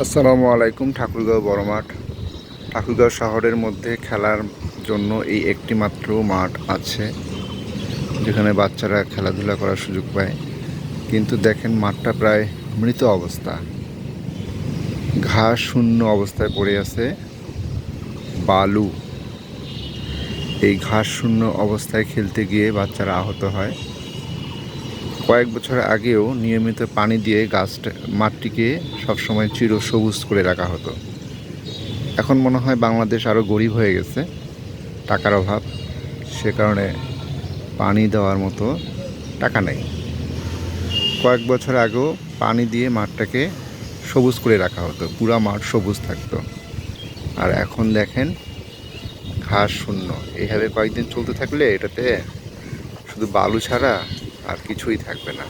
আসসালামু আলাইকুম, ঠাকুরগাঁও বড় মাঠ ঠাকুরগাঁও শহরের মধ্যে খেলার জন্য এই একটি মাত্র মাঠ আছে, যেখানে বাচ্চারা খেলাধুলা করার সুযোগ পায়। কিন্তু দেখেন, মাঠটা প্রায় মৃত অবস্থা। ঘাস শূন্য অবস্থায় পড়ে আছে বালু। এই ঘাস শূন্য অবস্থায় খেলতে গিয়ে বাচ্চারা আহত হয়। কয়েক বছর আগেও নিয়মিত পানি দিয়ে গাছটা, মাঠটিকে সবসময় চির সবুজ করে রাখা হতো। এখন মনে হয় বাংলাদেশ আরও গরিব হয়ে গেছে। টাকার অভাব। সে কারণে পানি দেওয়ার মতো টাকা নেই। কয়েক বছর আগেও পানি দিয়ে মাঠটাকে সবুজ করে রাখা হতো। পুরা মাঠ সবুজ থাকতো। আর এখন দেখেন, ঘাস শূন্য। এইভাবে কয়েকদিন চলতে থাকলে এটাতে শুধু বালু ছাড়া আর কিছুই থাকবে না।